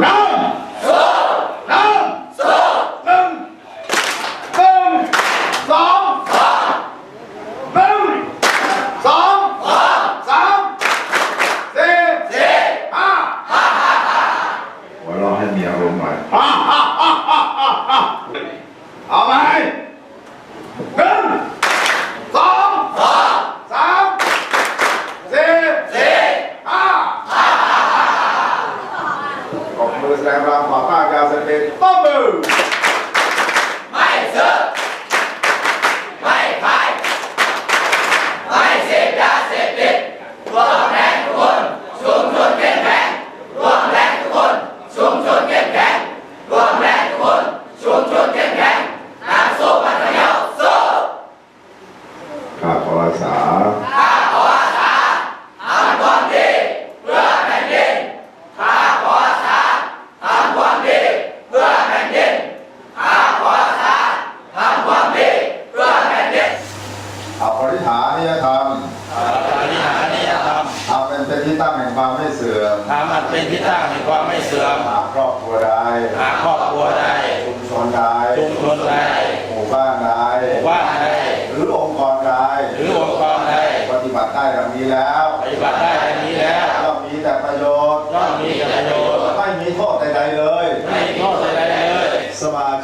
เนึ่สองหนึ่สองหนึ่งหนึ่งสองสามหนึ่งสองสามสี่สี่ฮ่าฮ่าฮ่าเฮ่าฮ่าฮ่าเอาไห อบมือแสดงความขอบคุณยาเสพติดต้มมือไม่ซื้อไม่ขายไม่เสพยาเสพติดรวมแรงทุกคนชุมชนเข้มแข็งรวมแรงทุกคนชุมชนเข้มแข็งรวมแรงทุกคนชุมชนเข้มแข็งนักสู้พันธยาสู้ข้าขออาสาทำความดีเพื่อแผ่นดินข้าขออาสาทำความดีเพื่อแผ่นดินข้าขออาสาทำความดีเพื่อแผ่นดิน อปริหานิยธรรมปริหารนิยธรรมทำเป็นเป็นที่ตั้งแห่งความไม่เสื่อมทำอันเป็นที่ตั้งแห่งความไม่เสื่อมหากครอบครัวใดหากครอบครัวใดชุมชนใดชุมชนใดหมู่บ้านใดหมู่บ้านใดหรือองค์กรใดหรือองค์กรใดปฏิบัติได้ดังนี้แล้วปฏิบัติได้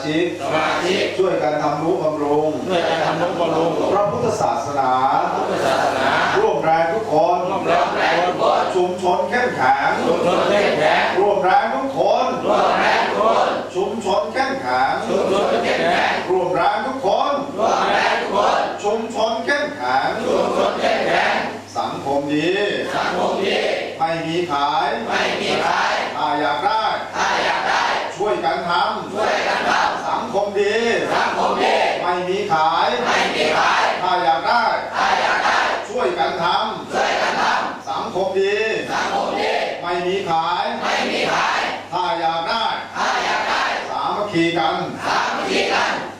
ชิกสมาชิกช่วยกันทำรู้บำรุงด้วยการทำนุบำรุงพระพุทธศาสนาพุทธศาสนาร่วมแรงทุกคนร่วมแรงทุกคนชุมชนเข้มแข็งชุมชนเข้มแข็งร่วมแรงทุกคนร่วมแรงทุกคนชุมชนเข้มแข็งชุมชนเข้มแข็งร่วมแรงทุกคนร่วมแรงทุกคนชุมชนเข้มแข็งชุมชนเข้มแข็งสังคมดีสังคมดีไม่มีขายไม่มีขายถ้าอยากได้ถ้าอยากได้ช่วยกันทช่วยกันทำสังคมดีำสังคมดี ไม่มีขาย ไม่มีขาย ถ้าอยากได้ ถ้าอยากได้ ช่วยกันทช่วยกันทำสังคมดีำสังคมดี ไม่มีขาย ไม่มีขาย ถ้าอยากได้ ถ้าอยากได้ สามัคคีกัน สามัคคีกันส